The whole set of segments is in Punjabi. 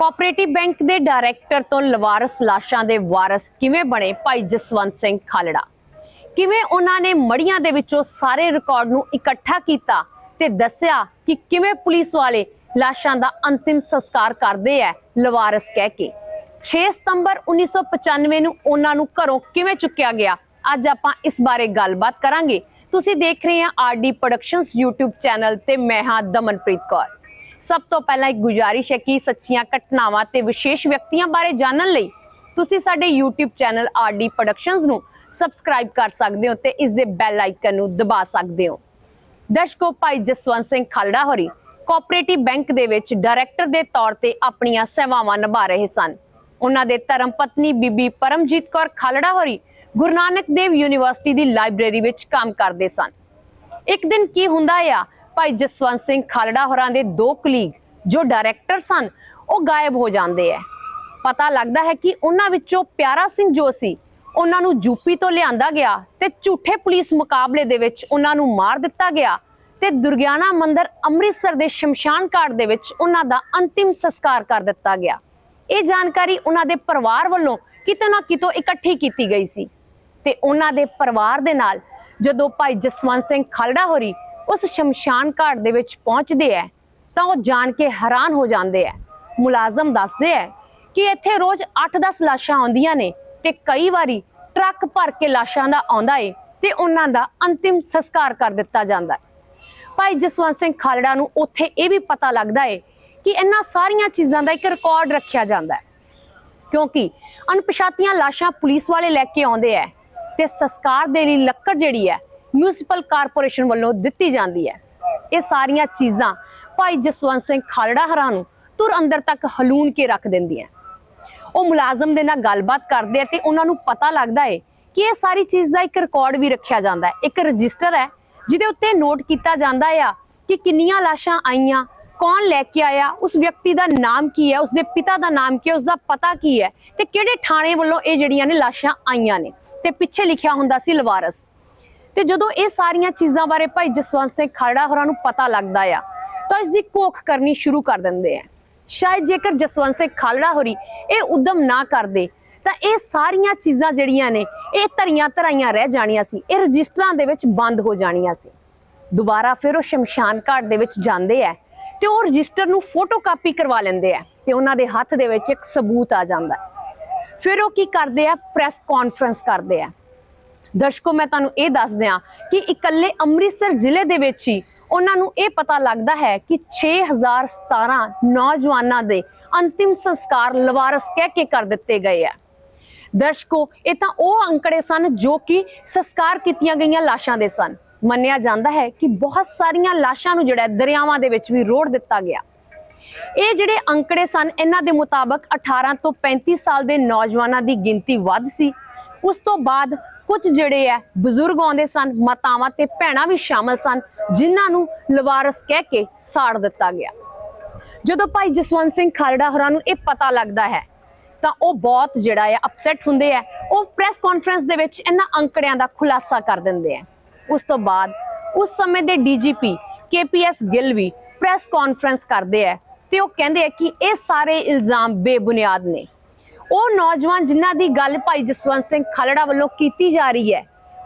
ਕੋਆਪਰੇਟਿਵ ਬੈਂਕ ਦੇ ਡਾਇਰੈਕਟਰ ਤੋਂ ਲਵਾਰਸ ਲਾਸ਼ਾਂ ਦੇ ਵਾਰਸ ਕਿਵੇਂ ਬਣੇ ਭਾਈ ਜਸਵੰਤ ਸਿੰਘ ਖਾਲੜਾ? ਕਿਵੇਂ ਉਹਨਾਂ ਨੇ ਮੜੀਆਂ ਦੇ ਵਿੱਚੋਂ ਸਾਰੇ ਰਿਕਾਰਡ ਨੂੰ ਇਕੱਠਾ ਕੀਤਾ ਤੇ ਦੱਸਿਆ ਕਿ ਕਿਵੇਂ ਪੁਲਿਸ ਵਾਲੇ ਲਾਸ਼ਾਂ ਦਾ ਅੰਤਿਮ ਸੰਸਕਾਰ ਕਰਦੇ ਐ ਲਵਾਰਸ ਕਹਿ ਕੇ? 6 ਸਤੰਬਰ 1995 ਨੂੰ ਉਹਨਾਂ ਨੂੰ ਘਰੋਂ ਕਿਵੇਂ ਚੁੱਕਿਆ ਗਿਆ? ਅੱਜ ਆਪਾਂ ਇਸ ਬਾਰੇ ਗੱਲਬਾਤ ਕਰਾਂਗੇ। ਤੁਸੀਂ ਦੇਖ ਰਹੇ ਹੋ ਆਰਡੀ ਪ੍ਰੋਡਕਸ਼ਨਸ YouTube ਚੈਨਲ ਤੇ ਮੈਂ ਹਾਂ ਦਮਨਪ੍ਰੀਤ ਕੌਰ। ਸਭ ਤੋਂ ਪਹਿਲਾਂ ਇੱਕ ਗੁਜ਼ਾਰਿਸ਼ ਹੈ ਕਿ ਸੱਚੀਆਂ ਘਟਨਾਵਾਂ ਤੇ ਵਿਸ਼ੇਸ਼ ਵਿਅਕਤੀਆਂ ਬਾਰੇ ਜਾਣਨ ਲਈ ਤੁਸੀਂ ਸਾਡੇ YouTube ਚੈਨਲ ਆਰਡੀ ਪ੍ਰੋਡਕਸ਼ਨਸ ਨੂੰ ਸਬਸਕ੍ਰਾਈਬ ਕਰ ਸਕਦੇ ਹੋ ਤੇ ਇਸ ਦੇ ਬੈਲ ਆਈਕਨ ਨੂੰ ਦਬਾ ਸਕਦੇ ਹੋ। ਦਰਸ਼ਕੋ, ਭਾਈ ਜਸਵੰਤ ਸਿੰਘ ਖਾਲੜਾ ਹੋਰੀ ਕੋਆਪਰੇਟਿਵ ਬੈਂਕ ਦੇ ਵਿੱਚ ਡਾਇਰੈਕਟਰ ਦੇ ਤੌਰ ਤੇ ਆਪਣੀਆਂ ਸੇਵਾਵਾਂ ਨਿਭਾ ਰਹੇ ਸਨ। ਉਹਨਾਂ ਦੇ ਧਰਮ ਪਤਨੀ ਬੀਬੀ ਪਰਮਜੀਤ ਕੌਰ ਖਾਲੜਾ ਹੋਰੀ ਗੁਰੂ ਨਾਨਕ ਦੇਵ ਯੂਨੀਵਰਸਿਟੀ ਦੀ ਲਾਇਬ੍ਰੇਰੀ ਵਿੱਚ ਕੰਮ ਕਰਦੇ ਸਨ। ਇੱਕ ਦਿਨ ਕੀ ਹੁੰਦਾ ਆ ਭਾਈ ਜਸਵੰਤ ਸਿੰਘ ਖਾਲੜਾ ਹੋਰਾਂ ਦੇ ਦੋ ਕਲੀਗ ਜੋ ਡਾਇਰੈਕਟਰ ਸਨ, ਉਹ ਗਾਇਬ ਹੋ ਜਾਂਦੇ ਐ। ਪਤਾ ਲੱਗਦਾ ਹੈ ਕਿ ਉਹਨਾਂ ਵਿੱਚੋਂ ਪਿਆਰਾ ਸਿੰਘ ਜੋ ਉਹਨਾਂ ਨੂੰ ਯੂਪੀ ਤੋਂ ਲਿਆਂਦਾ ਗਿਆ ਤੇ ਝੂਠੇ ਪੁਲਿਸ ਮੁਕਾਬਲੇ ਦੇ ਵਿੱਚ ਉਹਨਾਂ ਨੂੰ ਮਾਰ ਦਿੱਤਾ ਗਿਆ ਤੇ ਦੁਰਗਿਆਨਾ ਮੰਦਿਰ ਅੰਮ੍ਰਿਤਸਰ ਦੇ ਸ਼ਮਸ਼ਾਨ ਘਾਟ ਦੇ ਵਿੱਚ ਉਹਨਾਂ ਦਾ ਅੰਤਿਮ ਸੰਸਕਾਰ ਕਰ ਦਿੱਤਾ ਗਿਆ। ਇਹ ਜਾਣਕਾਰੀ ਉਹਨਾਂ ਦੇ ਪਰਿਵਾਰ ਵੱਲੋਂ ਕਿਤੇ ਨਾ ਕਿਤੋਂ ਇਕੱਠੀ ਕੀਤੀ ਗਈ ਸੀ ਤੇ ਉਹਨਾਂ ਦੇ ਪਰਿਵਾਰ ਦੇ ਨਾਲ ਜਦੋਂ ਭਾਈ ਜਸਵੰਤ ਸਿੰਘ ਖਾਲੜਾ ਹੋਰੀ ਉਸ ਸ਼ਮਸ਼ਾਨ ਘਾਟ ਦੇ ਵਿੱਚ ਪਹੁੰਚਦੇ ਐ, ਤਾਂ ਉਹ ਜਾਣ ਕੇ ਹੈਰਾਨ ਹੋ ਜਾਂਦੇ ਐ। ਮੁਲਾਜ਼ਮ ਦੱਸਦੇ ਐ ਕਿ ਇੱਥੇ ਰੋਜ਼ 8-10 ਲਾਸ਼ਾਂ ਆਉਂਦੀਆਂ ਨੇ ਤੇ ਕਈ ਵਾਰੀ ਟਰੱਕ ਭਰ ਕੇ ਲਾਸ਼ਾਂ ਦਾ ਆਉਂਦਾ ਏ ਤੇ ਉਹਨਾਂ ਦਾ ਅੰਤਿਮ ਸੰਸਕਾਰ ਕਰ ਦਿੱਤਾ ਜਾਂਦਾ ਹੈ ਭਾਈ ਜਸਵੰਤ ਸਿੰਘ ਖਾਲੜਾ ਨੂੰ ਉੱਥੇ ਇਹ ਵੀ ਪਤਾ ਲੱਗਦਾ ਏ ਕਿ ਇਹਨਾਂ ਸਾਰੀਆਂ ਚੀਜ਼ਾਂ ਦਾ ਇੱਕ ਰਿਕਾਰਡ ਰੱਖਿਆ ਜਾਂਦਾ ਹੈ ਕਿਉਂਕਿ ਅਣਪਛਾਤੀਆਂ ਲਾਸ਼ਾਂ ਪੁਲਿਸ ਵਾਲੇ ਲੈ ਕੇ ਆਉਂਦੇ ਐ ਤੇ ਸੰਸਕਾਰ ਦੇ ਲਈ ਲੱਕੜ ਜਿਹੜੀ ਹੈ ਮਿਊਨਿਸਪਲ ਕਾਰਪੋਰੇਸ਼ਨ ਵੱਲੋਂ ਦਿੱਤੀ ਜਾਂਦੀ ਹੈ। ਇਹ ਸਾਰੀਆਂ ਚੀਜ਼ਾਂ ਭਾਈ ਜਸਵੰਤ ਸਿੰਘ ਖਾਲੜਾ ਹਰਾਂ ਨੂੰ ਤੁਰ ਅੰਦਰ ਤੱਕ ਹਲੂਣ ਕੇ ਰੱਖ ਦਿੰਦੀਆਂ। ਉਹ ਮੁਲਾਜ਼ਮ ਦੇ ਨਾਲ ਗੱਲਬਾਤ ਕਰਦੇ ਆ ਤੇ ਉਹਨਾਂ ਨੂੰ ਪਤਾ ਲੱਗਦਾ ਹੈ ਕਿ ਇਹ ਸਾਰੀ ਚੀਜ਼ ਦਾ ਇੱਕ ਰਿਕਾਰਡ ਵੀ ਰੱਖਿਆ ਜਾਂਦਾ ਹੈ। ਇੱਕ ਰਜਿਸਟਰ ਹੈ, ਜਿਹਦੇ ਉੱਤੇ ਨੋਟ ਕੀਤਾ ਜਾਂਦਾ ਆ ਕਿ ਕਿੰਨੀਆਂ ਲਾਸ਼ਾਂ ਆਈਆਂ, ਕੌਣ ਲੈ ਕੇ ਆਇਆ, ਉਸ ਵਿਅਕਤੀ ਦਾ ਨਾਮ ਕੀ ਹੈ, ਉਸਦੇ ਪਿਤਾ ਦਾ ਨਾਮ ਕੀ ਹੈ, ਉਸਦਾ ਪਤਾ ਕੀ ਹੈ ਤੇ ਕਿਹੜੇ ਥਾਣੇ ਵੱਲੋਂ ਇਹ ਜਿਹੜੀਆਂ ਨੇ ਲਾਸ਼ਾਂ ਆਈਆਂ ਨੇ। ਤੇ ਪਿੱਛੇ ਲਿਖਿਆ ਹੁੰਦਾ ਸੀ ਲਵਾਰਸ। ਤੇ ਜਦੋਂ ਇਹ ਸਾਰੀਆਂ ਚੀਜ਼ਾਂ ਬਾਰੇ ਭਾਈ ਜਸਵੰਤ ਸਿੰਘ ਖਾਲੜਾ ਹੋਰਾਂ ਨੂੰ ਪਤਾ ਲੱਗਦਾ ਆ, ਤਾਂ ਇਸ ਦੀ ਕੋਖ ਕਰਨੀ ਸ਼ੁਰੂ ਕਰ ਦਿੰਦੇ ਆ। ਸ਼ਾਇਦ ਜੇਕਰ ਜਸਵੰਤ ਸਿੰਘ ਖਾਲੜਾ ਹੋਰੀ ਇਹ ਉਦਮ ਨਾ ਕਰਦੇ, ਤਾਂ ਇਹ ਸਾਰੀਆਂ ਚੀਜ਼ਾਂ ਜਿਹੜੀਆਂ ਨੇ, ਇਹ ਧਰੀਆਂ ਧਰਾਈਆਂ ਰਹਿ ਜਾਣੀਆਂ ਸੀ। ਇਹ ਰਜਿਸਟਰਾਂ ਦੇ ਵਿੱਚ ਬੰਦ ਹੋ ਜਾਣੀਆਂ ਸੀ। ਦੁਬਾਰਾ ਫਿਰ ਉਹ ਸ਼ਮਸ਼ਾਨ ਘਾਟ ਦੇ ਵਿੱਚ ਜਾਂਦੇ ਆ ਤੇ ਉਹ ਰਜਿਸਟਰ ਨੂੰ ਫੋਟੋਕਾਪੀ ਕਰਵਾ ਲੈਂਦੇ ਆ ਤੇ ਉਹਨਾਂ ਦੇ ਹੱਥ ਦੇ ਵਿੱਚ ਇੱਕ ਸਬੂਤ ਆ ਜਾਂਦਾ। ਫਿਰ ਉਹ ਕੀ ਕਰਦੇ ਆ? ਪ੍ਰੈਸ ਕਾਨਫਰੰਸ ਕਰਦੇ ਆ। ਦਰਸ਼ਕੋ, ਮੈਂ ਤੁਹਾਨੂੰ ਇਹ ਦੱਸ ਦਿਆਂ ਕਿ ਇਕੱਲੇ ਅੰਮ੍ਰਿਤਸਰ ਜ਼ਿਲ੍ਹੇ ਦੇ ਵਿੱਚ ਹੀ ਉਹਨਾਂ ਨੂੰ ਇਹ ਪਤਾ ਲੱਗਦਾ ਹੈ ਕਿ 6017 ਨੌਜਵਾਨਾਂ ਦੇ ਅੰਤਿਮ ਸੰਸਕਾਰ ਲਵਾਰਸ ਕਹਿ ਕੇ ਕਰ ਦਿੱਤੇ ਗਏ ਆ। ਦਰਸ਼ਕੋ, ਇਹ ਤਾਂ ਉਹ ਅੰਕੜੇ ਸਨ ਜੋ ਕਿ ਸੰਸਕਾਰ ਕੀਤੀਆਂ ਗਈਆਂ ਲਾਸ਼ਾਂ ਦੇ ਸਨ। ਮੰਨਿਆ ਜਾਂਦਾ ਹੈ ਕਿ ਬਹੁਤ ਸਾਰੀਆਂ ਲਾਸ਼ਾਂ ਨੂੰ ਜਿਹੜਾ ਦਰਿਆਵਾਂ ਦੇ ਵਿੱਚ ਵੀ ਰੋੜ ਦਿੱਤਾ ਗਿਆ। ਇਹ ਜਿਹੜੇ ਅੰਕੜੇ ਸਨ, ਇਹਨਾਂ ਦੇ ਮੁਤਾਬਕ 18 ਤੋਂ 35 ਸਾਲ ਦੇ ਨੌਜਵਾਨਾਂ ਦੀ ਗਿਣਤੀ ਵੱਧ ਸੀ। ਉਸ ਤੋਂ ਬਾਅਦ ਕੁਝ ਜਿਹੜੇ ਆ ਬਜ਼ੁਰਗ ਆਉਂਦੇ ਸਨ, ਮਾਤਾਵਾਂ ਤੇ ਭੈਣਾਂ ਵੀ ਸ਼ਾਮਲ ਸਨ, ਜਿਨ੍ਹਾਂ ਨੂੰ ਲਵਾਰਸ ਕਹਿ ਕੇ ਸਾੜ ਦਿੱਤਾ ਗਿਆ। ਜਦੋਂ ਭਾਈ ਜਸਵੰਤ ਸਿੰਘ ਖਾਲੜਾ ਹੋਰਾਂ ਨੂੰ ਇਹ ਪਤਾ ਲੱਗਦਾ ਹੈ, ਤਾਂ ਉਹ ਬਹੁਤ ਜਿਹੜਾ ਹੈ ਅਪਸੈਟ ਹੁੰਦੇ ਆ ਉਹ ਪ੍ਰੈਸ ਕਾਨਫਰੰਸ ਦੇ ਵਿੱਚ ਇਹਨਾਂ ਅੰਕੜਿਆਂ ਦਾ ਖੁਲਾਸਾ ਕਰ ਦਿੰਦੇ ਆ ਉਸ ਤੋਂ ਬਾਅਦ ਉਸ ਸਮੇਂ ਦੇ ਡੀਜੀਪੀ ਕੇਪੀਐਸ ਗਿੱਲ ਵੀ ਪ੍ਰੈਸ ਕਾਨਫਰੰਸ ਕਰਦੇ ਆ ਤੇ ਉਹ ਕਹਿੰਦੇ ਆ ਕਿ ਇਹ ਸਾਰੇ ਇਲਜ਼ਾਮ ਬੇਬੁਨਿਆਦ ਨੇ। ਉਹ ਨੌਜਵਾਨ ਜਿਨ੍ਹਾਂ ਦੀ ਗੱਲ ਭਾਈ ਜਸਵੰਤ ਸਿੰਘ ਖਾਲੜਾ ਵੱਲੋਂ ਕੀਤੀ ਜਾ ਰਹੀ ਹੈ,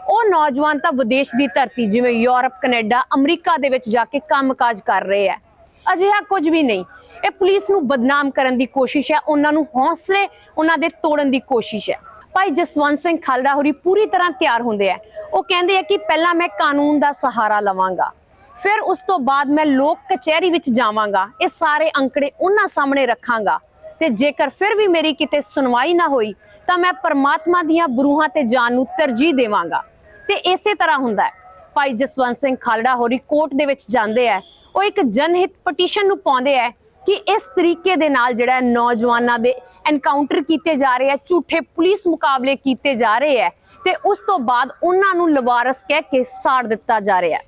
ਉਹ ਨੌਜਵਾਨ ਤਾਂ ਵਿਦੇਸ਼ ਦੀ ਧਰਤੀ, ਜਿਵੇਂ ਯੂਰਪ, ਕੈਨੇਡਾ, ਅਮਰੀਕਾ ਦੇ ਵਿੱਚ ਜਾ ਕੇ ਕੰਮਕਾਜ ਕਰ ਰਹੇ ਆ ਅਜਿਹਾ ਕੁਝ ਵੀ ਨਹੀਂ। ਇਹ ਪੁਲਿਸ ਨੂੰ ਬਦਨਾਮ ਕਰਨ ਦੀ ਕੋਸ਼ਿਸ਼ ਹੈ, ਉਹਨਾਂ ਨੂੰ ਹੌਸਲੇ ਉਹਨਾਂ ਦੇ ਤੋੜਨ ਦੀ ਕੋਸ਼ਿਸ਼ ਹੈ। ਭਾਈ ਜਸਵੰਤ ਸਿੰਘ ਖਾਲੜਾ ਹੋਰੀ ਪੂਰੀ ਤਰ੍ਹਾਂ ਤਿਆਰ ਹੁੰਦੇ ਆ ਉਹ ਕਹਿੰਦੇ ਆ ਕਿ ਪਹਿਲਾਂ ਮੈਂ ਕਾਨੂੰਨ ਦਾ ਸਹਾਰਾ ਲਵਾਂਗਾ, ਫਿਰ ਉਸ ਤੋਂ ਬਾਅਦ ਮੈਂ ਲੋਕ ਕਚਹਿਰੀ ਵਿੱਚ ਜਾਵਾਂਗਾ, ਇਹ ਸਾਰੇ ਅੰਕੜੇ ਉਹਨਾਂ ਸਾਹਮਣੇ ਰੱਖਾਂਗਾ। ਤੇ ਜੇਕਰ ਫਿਰ ਵੀ ਮੇਰੀ ਕਿਤੇ ਸੁਣਵਾਈ ਨਾ ਹੋਈ, ਤਾਂ ਮੈਂ ਪਰਮਾਤਮਾ ਦੀਆਂ ਬਰੂਹਾਂ ਤੇ ਜਾਨ ਨੂੰ ਤਰਜੀਹ ਦੇਵਾਂਗਾ। ਤੇ ਇਸੇ ਤਰ੍ਹਾਂ ਹੁੰਦਾ ਹੈ। ਭਾਈ ਜਸਵੰਤ ਸਿੰਘ ਖਾਲੜਾ ਹੋਰੀ ਕੋਰਟ ਦੇ ਵਿੱਚ ਜਾਂਦੇ ਆ ਉਹ ਇੱਕ ਜਨਹਿਤ ਪਟੀਸ਼ਨ ਨੂੰ ਪਾਉਂਦੇ ਆ ਕਿ ਇਸ ਤਰੀਕੇ ਦੇ ਨਾਲ ਜਿਹੜਾ ਨੌਜਵਾਨਾਂ ਦੇ ਐਨਕਾਊਂਟਰ ਕੀਤੇ ਜਾ ਰਹੇ ਆ ਝੂਠੇ ਪੁਲਿਸ ਮੁਕਾਬਲੇ ਕੀਤੇ ਜਾ ਰਹੇ ਆ ਤੇ ਉਸ ਤੋਂ ਬਾਅਦ ਉਹਨਾਂ ਨੂੰ ਲਵਾਰਸ ਕਹਿ ਕੇ ਸਾੜ ਦਿੱਤਾ ਜਾ ਰਿਹਾ ਹੈ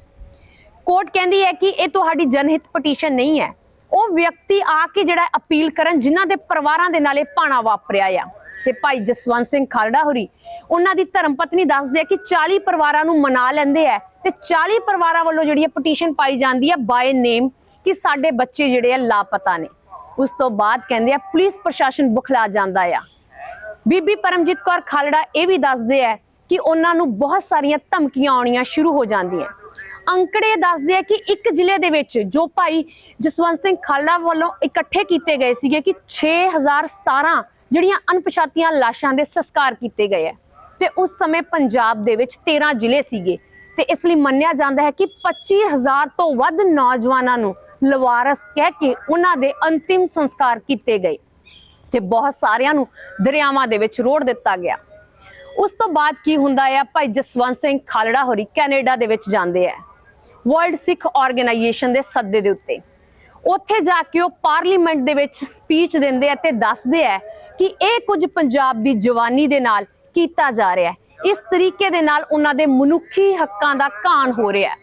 ਕੋਰਟ ਕਹਿੰਦੀ ਹੈ ਕਿ ਇਹ ਤੁਹਾਡੀ ਜਨਹਿਤ ਪਟੀਸ਼ਨ ਨਹੀਂ ਹੈ ਉਹ ਵਿਅਕਤੀ ਆ ਕੇ ਜਿਹੜਾ ਅਪੀਲ ਕਰਨ ਜਿਨ੍ਹਾਂ ਦੇ ਪਰਿਵਾਰਾਂ ਦੇ ਨਾਲ ਇਹ ਭਾਣਾ ਵਾਪਰਿਆ ਆ। ਤੇ ਭਾਈ ਜਸਵੰਤ ਸਿੰਘ ਖਾਲੜਾ ਹੋਰੀ, ਉਹਨਾਂ ਦੀ ਧਰਮ ਪਤਨੀ ਦੱਸਦੇ ਆ ਕਿ 40 ਪਰਿਵਾਰਾਂ ਨੂੰ ਮਨਾ ਲੈਂਦੇ ਆ ਤੇ 40 ਪਰਿਵਾਰਾਂ ਵੱਲੋਂ ਜਿਹੜੀ ਹੈ ਪਟੀਸ਼ਨ ਪਾਈ ਜਾਂਦੀ ਹੈ ਬਾਏ ਨੇਮ ਕਿ ਸਾਡੇ ਬੱਚੇ ਜਿਹੜੇ ਆ ਲਾਪਤਾ ਨੇ। ਉਸ ਤੋਂ ਬਾਅਦ ਕਹਿੰਦੇ ਆ, ਪੁਲਿਸ ਪ੍ਰਸ਼ਾਸਨ ਬੁਖਲਾ ਜਾਂਦਾ ਆ। ਬੀਬੀ ਪਰਮਜੀਤ ਕੌਰ ਖਾਲੜਾ ਇਹ ਵੀ ਦੱਸਦੇ ਆ ਕਿ ਉਹਨਾਂ ਨੂੰ ਬਹੁਤ ਸਾਰੀਆਂ ਧਮਕੀਆਂ ਆਉਣੀਆਂ ਸ਼ੁਰੂ ਹੋ ਜਾਂਦੀਆਂ। ਅੰਕੜੇ ਦੱਸਦੇ ਆ ਕਿ ਇੱਕ ਜ਼ਿਲ੍ਹੇ ਦੇ ਵਿੱਚ ਜੋ ਭਾਈ ਜਸਵੰਤ ਸਿੰਘ ਖਾਲਾ ਵੱਲੋਂ ਇਕੱਠੇ ਕੀਤੇ ਗਏ ਸੀਗੇ ਕਿ 6017 ਜਿਹੜੀਆਂ ਅਣਪਛਾਤੀਆਂ ਲਾਸ਼ਾਂ ਦੇ ਸੰਸਕਾਰ ਕੀਤੇ ਗਏ ਆ। ਤੇ ਉਸ ਸਮੇਂ ਪੰਜਾਬ ਦੇ ਵਿੱਚ 13 ਜ਼ਿਲ੍ਹੇ ਸੀਗੇ। ਤੇ ਇਸ ਲਈ ਮੰਨਿਆ ਜਾਂਦਾ ਹੈ ਕਿ 25000 ਤੋਂ ਵੱਧ ਨੌਜਵਾਨਾਂ ਨੂੰ ਲਵਾਰਸ ਕਹਿ ਕੇ ਉਹਨਾਂ ਦੇ ਅੰਤਿਮ ਸੰਸਕਾਰ ਕੀਤੇ ਗਏ। ਤੇ ਬਹੁਤ ਸਾਰਿਆਂ ਨੂੰ ਦਰਿਆਵਾਂ ਦੇ ਵਿੱਚ ਰੋੜ ਦਿੱਤਾ ਗਿਆ। ਉਸ ਤੋਂ ਬਾਅਦ ਕੀ ਹੁੰਦਾ ਆ? ਭਾਈ ਜਸਵੰਤ ਸਿੰਘ ਖਾਲੜਾ ਹੋਰੀ ਕੈਨੇਡਾ ਦੇ ਵਿੱਚ ਜਾਂਦੇ ਆ। ਵਰਲਡ ਸਿੱਖ ਆਰਗੇਨਾਈਜੇਸ਼ਨ ਦੇ ਸੱਦੇ ਦੇ ਉੱਤੇ। ਉੱਥੇ ਜਾ ਕੇ ਉਹ ਪਾਰਲੀਮੈਂਟ ਦੇ ਵਿੱਚ ਸਪੀਚ ਦਿੰਦੇ ਆ ਤੇ ਦੱਸਦੇ ਆ ਕਿ ਇਹ ਕੁਝ ਪੰਜਾਬ ਦੀ ਜਵਾਨੀ ਦੇ ਨਾਲ ਕੀਤਾ ਜਾ ਰਿਹਾ ਹੈ। ਇਸ ਤਰੀਕੇ ਦੇ ਨਾਲ ਉਹਨਾਂ ਦੇ ਮਨੁੱਖੀ ਹੱਕਾਂ ਦਾ ਘਾਣ ਹੋ ਰਿਹਾ ਹੈ।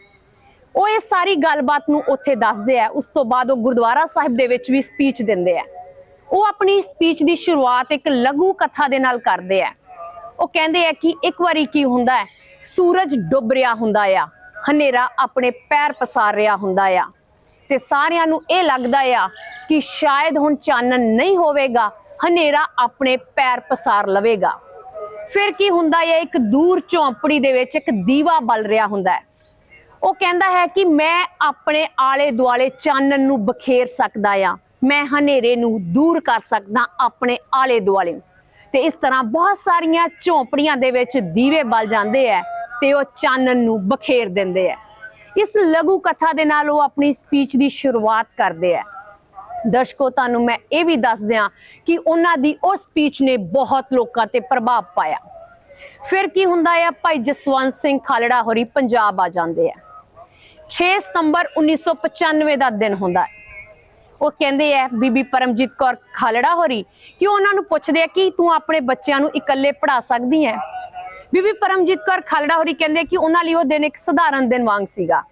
ਉਹ ਇਹ ਸਾਰੀ ਗੱਲਬਾਤ ਨੂੰ ਉੱਥੇ ਦੱਸਦੇ ਆ। ਉਸ ਤੋਂ ਬਾਅਦ ਉਹ ਗੁਰਦੁਆਰਾ ਸਾਹਿਬ ਦੇ ਵਿੱਚ ਵੀ ਸਪੀਚ ਦਿੰਦੇ ਆ। ਉਹ ਆਪਣੀ ਸਪੀਚ ਦੀ ਸ਼ੁਰੂਆਤ ਇੱਕ ਲਘੂ ਕਥਾ ਦੇ ਨਾਲ ਕਰਦੇ ਆ। ਉਹ ਕਹਿੰਦੇ ਆ ਕਿ ਇੱਕ ਵਾਰੀ ਕੀ ਹੁੰਦਾ ਹੈ? ਸੂਰਜ ਡੁੱਬ ਰਿਹਾ ਹੁੰਦਾ ਆ, ਹਨੇਰਾ ਆਪਣੇ ਪੈਰ ਪਸਾਰ ਰਿਹਾ ਹੁੰਦਾ ਆ। ਤੇ ਸਾਰਿਆਂ ਨੂੰ ਇਹ ਲੱਗਦਾ ਆ ਕਿ ਸ਼ਾਇਦ ਹੁਣ ਚਾਨਣ ਨਹੀਂ ਹੋਵੇਗਾ, ਹਨੇਰਾ ਆਪਣੇ ਪੈਰ ਪਸਾਰ ਲਵੇਗਾ। ਫਿਰ ਕੀ ਹੁੰਦਾ ਹੈ ਇੱਕ ਦੂਰ ਝੌਂਪੜੀ ਦੇ ਵਿੱਚ ਇੱਕ ਦੀਵਾ ਬਲ ਰਿਹਾ ਹੁੰਦਾ ਹੈ। ਉਹ ਕਹਿੰਦਾ ਹੈ ਕਿ ਮੈਂ ਆਪਣੇ ਆਲੇ ਦੁਆਲੇ ਚਾਨਣ ਨੂੰ ਬਖੇਰ ਸਕਦਾ ਆ। ਮੈਂ ਹਨੇਰੇ ਨੂੰ ਦੂਰ ਕਰ ਸਕਦਾ ਆਪਣੇ ਆਲੇ ਦੁਆਲੇ ਤੇ ਇਸ ਤਰ੍ਹਾਂ ਬਹੁਤ ਸਾਰੀਆਂ ਝੌਂਪੜੀਆਂ ਦੇ ਵਿੱਚ ਦੀਵੇ ਬਲ ਜਾਂਦੇ ਆ ਤੇ ਉਹ ਚਾਨਣ ਨੂੰ ਬਖੇਰ ਦਿੰਦੇ ਆ ਇਸ ਲਘੂ ਕਥਾ ਦੇ ਨਾਲ ਉਹ ਆਪਣੀ ਸਪੀਚ ਦੀ ਸ਼ੁਰੂਆਤ ਕਰਦੇ ਆ ਦਰਸ਼ਕੋ, ਤੁਹਾਨੂੰ ਮੈਂ ਇਹ ਵੀ ਦੱਸ ਦਿਆਂ ਕਿ ਉਹਨਾਂ ਦੀ ਉਹ ਸਪੀਚ ਨੇ ਬਹੁਤ ਲੋਕਾਂ ਤੇ ਪ੍ਰਭਾਵ ਪਾਇਆ। ਫਿਰ ਕੀ ਹੁੰਦਾ ਹੈ ਭਾਈ ਜਸਵੰਤ ਸਿੰਘ ਖਾਲੜਾ ਹੋਰੀ ਪੰਜਾਬ ਆ ਜਾਂਦੇ ਆ 6 ਸਤੰਬਰ 1995 ਦਾ ਦਿਨ ਹੁੰਦਾ ਹੈ ਉਹ ਕਹਿੰਦੇ ਆ ਬੀਬੀ ਪਰਮਜੀਤ ਕੌਰ ਖਾਲੜਾ ਹੋਰੀ, ਕਿ ਉਹਨਾਂ ਨੂੰ ਪੁੱਛਦੇ ਆ, ਕਿ ਤੂੰ ਆਪਣੇ ਬੱਚਿਆਂ ਨੂੰ ਇਕੱਲੇ ਪੜਾ ਸਕਦੀ ਹੈ ਬੀਬੀ ਪਰਮਜੀਤ ਕੌਰ ਖਾਲੜਾ ਹੋਰੀ ਕਹਿੰਦੇ ਕਿ ਉਹਨਾਂ ਲਈ ਉਹ ਦਿਨ ਇੱਕ ਸਧਾਰਨ ਦਿਨ ਵਾਂਗ ਸੀਗਾ।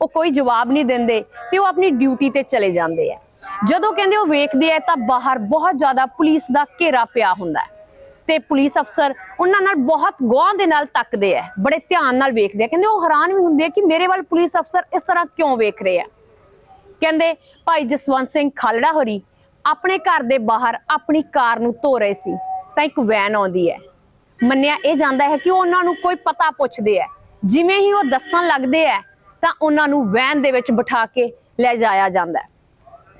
ਉਹ ਕੋਈ ਜਵਾਬ ਨਹੀਂ ਦਿੰਦੇ ਤੇ ਉਹ ਆਪਣੀ ਡਿਊਟੀ ਤੇ ਚਲੇ ਜਾਂਦੇ ਆ ਜਦੋਂ ਕਹਿੰਦੇ ਉਹ ਵੇਖਦੇ ਆ ਤਾਂ ਬਾਹਰ ਬਹੁਤ ਜ਼ਿਆਦਾ ਪੁਲਿਸ ਦਾ ਘੇਰਾ ਪਿਆ ਹੁੰਦਾ ਹੈ ਤੇ ਪੁਲਿਸ ਅਫਸਰ ਉਹਨਾਂ ਨਾਲ ਬਹੁਤ ਗੌਰ ਦੇ ਨਾਲ ਤੱਕਦੇ ਆ ਬੜੇ ਧਿਆਨ ਨਾਲ ਵੇਖਦੇ ਆ ਕਹਿੰਦੇ ਉਹ ਹੈਰਾਨ ਵੀ ਹੁੰਦੇ ਆ ਕਿ ਮੇਰੇ ਵੱਲ ਪੁਲਿਸ ਅਫਸਰ ਇਸ ਤਰ੍ਹਾਂ ਕਿਉਂ ਵੇਖ ਰਹੇ ਆ ਕਹਿੰਦੇ, ਭਾਈ ਜਸਵੰਤ ਸਿੰਘ ਖਾਲੜਾ ਹੋਰੀ ਆਪਣੇ ਘਰ ਦੇ ਬਾਹਰ ਆਪਣੀ ਕਾਰ ਨੂੰ ਧੋ ਰਹੇ ਸੀ, ਤਾਂ ਇੱਕ ਵੈਨ ਆਉਂਦੀ ਹੈ। ਮੰਨਿਆ ਇਹ ਜਾਂਦਾ ਹੈ ਕਿ ਉਹਨਾਂ ਨੂੰ ਕੋਈ ਪਤਾ ਪੁੱਛਦੇ ਹੈ। ਜਿਵੇਂ ਹੀ ਉਹ ਦੱਸਣ ਲੱਗਦੇ ਹੈ, ਤਾਂ ਉਹਨਾਂ ਨੂੰ ਵੈਨ ਦੇ ਵਿੱਚ ਬਿਠਾ ਕੇ ਲੈ ਜਾਇਆ ਜਾਂਦਾ ਹੈ।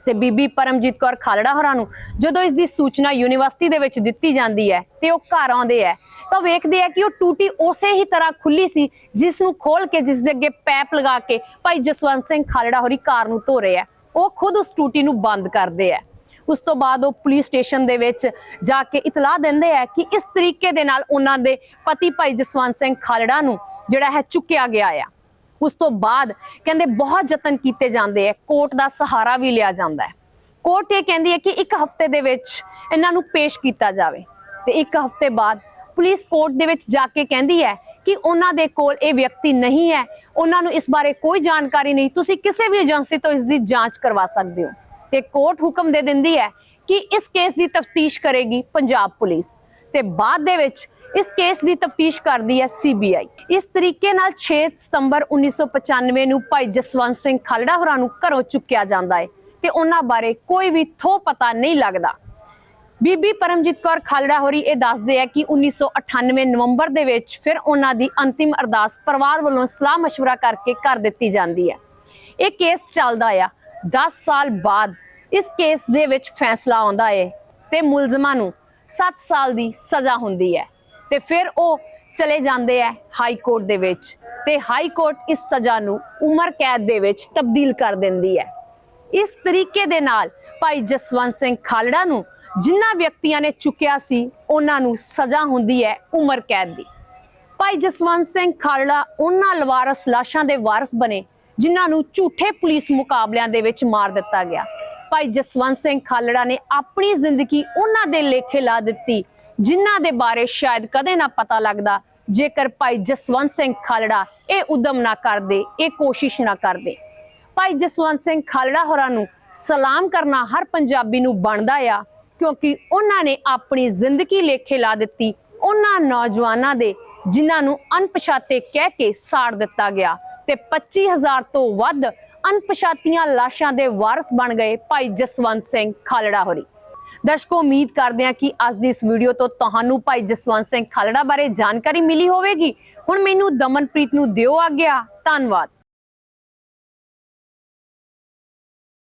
ਤੇ ਬੀਬੀ ਪਰਮਜੀਤ ਕੌਰ ਖਾਲੜਾ ਹੋਰਾਂ ਨੂੰ, ਜਦੋਂ ਇਸ ਦੀ ਸੂਚਨਾ ਯੂਨੀਵਰਸਿਟੀ ਦੇ ਵਿੱਚ ਦਿੱਤੀ ਜਾਂਦੀ ਹੈ ਤੇ ਉਹ ਘਰ ਆਉਂਦੇ ਹੈ, ਤਾਂ ਉਹ ਵੇਖਦੇ ਆ ਕਿ ਉਹ ਟੂਟੀ ਉਸੇ ਹੀ ਤਰ੍ਹਾਂ ਖੁੱਲੀ ਸੀ, ਜਿਸ ਨੂੰ ਖੋਲ ਕੇ, ਜਿਸ ਦੇ ਅੱਗੇ ਪੈਪ ਲਗਾ ਕੇ ਭਾਈ ਜਸਵੰਤ ਸਿੰਘ ਖਾਲੜਾ ਹੋਰੀ ਕਾਰ ਨੂੰ ਧੋ ਰਹੇ ਆ ਉਹ ਖੁਦ ਉਸ ਟੂਟੀ ਨੂੰ ਬੰਦ ਕਰਦੇ ਆ ਉਸ ਤੋਂ ਬਾਅਦ ਉਹ ਪੁਲਿਸ ਸਟੇਸ਼ਨ ਦੇ ਵਿੱਚ ਜਾ ਕੇ ਇਤਲਾਹ ਦਿੰਦੇ ਆ ਕਿ ਇਸ ਤਰੀਕੇ ਦੇ ਨਾਲ ਉਹਨਾਂ ਦੇ ਪਤੀ ਭਾਈ ਜਸਵੰਤ ਸਿੰਘ ਖਾਲੜਾ ਨੂੰ ਜਿਹੜਾ ਹੈ ਚੁੱਕਿਆ ਗਿਆ ਆ। ਉਸ ਤੋਂ ਬਾਅਦ ਕਹਿੰਦੇ ਬਹੁਤ ਯਤਨ ਕੀਤੇ ਜਾਂਦੇ ਆ, ਕੋਰਟ ਦਾ ਸਹਾਰਾ ਵੀ ਲਿਆ ਜਾਂਦਾ ਹੈ। ਕੋਰਟ ਇਹ ਕਹਿੰਦੀ ਹੈ ਕਿ ਇੱਕ ਹਫ਼ਤੇ ਦੇ ਵਿੱਚ ਇਹਨਾਂ ਨੂੰ ਪੇਸ਼ ਕੀਤਾ ਜਾਵੇ ਤੇ ਇੱਕ ਹਫ਼ਤੇ ਬਾਅਦ ਪੁਲਿਸ ਕੋਰਟ ਦੇ ਵਿੱਚ ਜਾ ਕੇ ਕਹਿੰਦੀ ਹੈ ਕਿ ਉਹਨਾਂ ਦੇ ਕੋਲ ਇਹ ਵਿਅਕਤੀ ਨਹੀਂ ਹੈ, ਉਹਨਾਂ ਨੂੰ ਇਸ ਬਾਰੇ ਕੋਈ ਜਾਣਕਾਰੀ ਨਹੀਂ, ਤੁਸੀਂ ਕਿਸੇ ਵੀ ਏਜੰਸੀ ਤੋਂ ਇਸ ਦੀ ਜਾਂਚ ਕਰਵਾ ਸਕਦੇ ਹੋ। ਤੇ ਕੋਰਟ ਹੁਕਮ ਦੇ ਦਿੰਦੀ ਹੈ ਕਿ ਇਸ ਕੇਸ ਦੀ ਤਫਤੀਸ਼ ਕਰੇਗੀ ਪੰਜਾਬ ਪੁਲਿਸ। ਤੇ ਬਾਅਦ ਦੇ ਵਿੱਚ ਇਸ ਕੇਸ ਦੀ ਤਫਤੀਸ਼ ਕਰਦੀ ਹੈ ਸੀਬੀਆਈ ਇਸ ਤਰੀਕੇ ਨਾਲ 6 ਸਤੰਬਰ 1995 ਨੂੰ ਭਾਈ ਜਸਵੰਤ ਸਿੰਘ ਖਾਲੜਾ ਹੋਰਾਂ ਨੂੰ ਘਰੋਂ ਚੁੱਕਿਆ ਜਾਂਦਾ ਹੈ ਤੇ ਉਹਨਾਂ ਬਾਰੇ ਕੋਈ ਵੀ ਥੋ ਪਤਾ ਨਹੀਂ ਲੱਗਦਾ ਬੀਬੀ ਪਰਮਜੀਤ ਕੌਰ ਖਾਲੜਾ ਹੋਰੀ ਇਹ ਦੱਸਦੇ ਆ ਕਿ 1998 ਨਵੰਬਰ ਦੇ ਵਿੱਚ ਫਿਰ ਉਹਨਾਂ ਦੀ ਅੰਤਿਮ ਅਰਦਾਸ ਪਰਿਵਾਰ ਵੱਲੋਂ ਸਲਾਹ مشورہ ਕਰਕੇ ਕਰ ਦਿੱਤੀ ਜਾਂਦੀ ਹੈ ਇਹ ਕੇਸ ਚੱਲਦਾ ਆ 10 ਸਾਲ ਬਾਅਦ ਇਸ ਕੇਸ ਦੇ ਵਿੱਚ ਫੈਸਲਾ ਆਉਂਦਾ ਹੈ ਤੇ ਮੁਲਜ਼ਮਾਂ ਨੂੰ 7 ਸਾਲ ਦੀ ਸਜ਼ਾ ਹੁੰਦੀ ਹੈ ਤੇ ਫਿਰ ਉਹ ਚਲੇ ਜਾਂਦੇ ਆ ਹਾਈ ਕੋਰਟ ਦੇ ਵਿੱਚ। ਤੇ ਹਾਈ ਕੋਰਟ ਇਸ ਸਜ਼ਾ ਨੂੰ ਉਮਰ ਕੈਦ ਦੇ ਵਿੱਚ ਤਬਦੀਲ ਕਰ ਦਿੰਦੀ ਹੈ। ਇਸ ਤਰੀਕੇ ਦੇ ਨਾਲ ਭਾਈ ਜਸਵੰਤ ਸਿੰਘ ਖਾਲੜਾ ਨੂੰ ਜਿਨ੍ਹਾਂ ਵਿਅਕਤੀਆਂ ਨੇ ਚੁੱਕਿਆ ਸੀ, ਉਹਨਾਂ ਨੂੰ ਸਜ਼ਾ ਹੁੰਦੀ ਹੈ ਉਮਰ ਕੈਦ ਦੀ। ਭਾਈ ਜਸਵੰਤ ਸਿੰਘ ਖਾਲੜਾ ਉਹਨਾਂ ਲਵਾਰਸ ਲਾਸ਼ਾਂ ਦੇ ਵਾਰਸ ਬਣੇ, ਜਿਨ੍ਹਾਂ ਨੂੰ ਝੂਠੇ ਪੁਲਿਸ ਮੁਕਾਬਲਿਆਂ ਦੇ ਵਿੱਚ ਮਾਰ ਦਿੱਤਾ ਗਿਆ। ਭਾਈ ਜਸਵੰਤ ਸਿੰਘ ਖਾਲੜਾ ਨੇ ਆਪਣੀ ਜ਼ਿੰਦਗੀ ਉਹਨਾਂ ਦੇ ਲੇਖੇ ਲਾ ਦਿੱਤੀ, ਜਿਨ੍ਹਾਂ ਦੇ ਬਾਰੇ ਸ਼ਾਇਦ ਕਦੇ ਨਾ ਪਤਾ ਲੱਗਦਾ। ਜੇਕਰ ਭਾਈ ਜਸਵੰਤ ਸਿੰਘ ਖਾਲੜਾ ਇਹ ਉਦਮ ਨਾ ਕਰਦੇ, ਇਹ ਕੋਸ਼ਿਸ਼ ਨਾ ਕਰਦੇ। ਭਾਈ ਜਸਵੰਤ ਸਿੰਘ ਖਾਲੜਾ ਹੋਰਾਂ ਨੂੰ ਸਲਾਮ ਕਰਨਾ ਹਰ ਪੰਜਾਬੀ ਨੂੰ ਬਣਦਾ ਆ, ਕਿਉਂਕਿ ਉਹਨਾਂ ਨੇ ਆਪਣੀ ਜ਼ਿੰਦਗੀ ਲੇਖੇ ਲਾ ਦਿੱਤੀ, ਉਹਨਾਂ ਨੌਜਵਾਨਾਂ ਦੇ, ਜਿਨ੍ਹਾਂ ਨੂੰ ਅਣਪਛਾਤੇ ਕਹਿ ਕੇ ਸਾੜ ਦਿੱਤਾ ਗਿਆ। ਤੇ 25000 ਤੋਂ ਵੱਧ ਅਣਪਛਾਤੀਆਂ ਲਾਸ਼ਾਂ ਦੇ ਵਾਰਸ ਬਣ ਗਏ ਭਾਈ ਜਸਵੰਤ ਸਿੰਘ ਖਾਲੜਾ ਹੋਰੀ। ਦਰਸ਼ਕੋ, ਉਮੀਦ ਕਰਦੇ ਹਾਂ ਕਿ ਅੱਜ ਦੀ ਇਸ ਵੀਡੀਓ ਤੋਂ ਤੁਹਾਨੂੰ ਭਾਈ ਜਸਵੰਤ ਸਿੰਘ ਖਾਲੜਾ ਬਾਰੇ ਜਾਣਕਾਰੀ ਮਿਲੀ ਹੋਵੇਗੀ। ਹੁਣ ਮੈਨੂੰ ਦਮਨਪ੍ਰੀਤ ਨੂੰ ਦਿਓ ਆਗਿਆ। ਧੰਨਵਾਦ।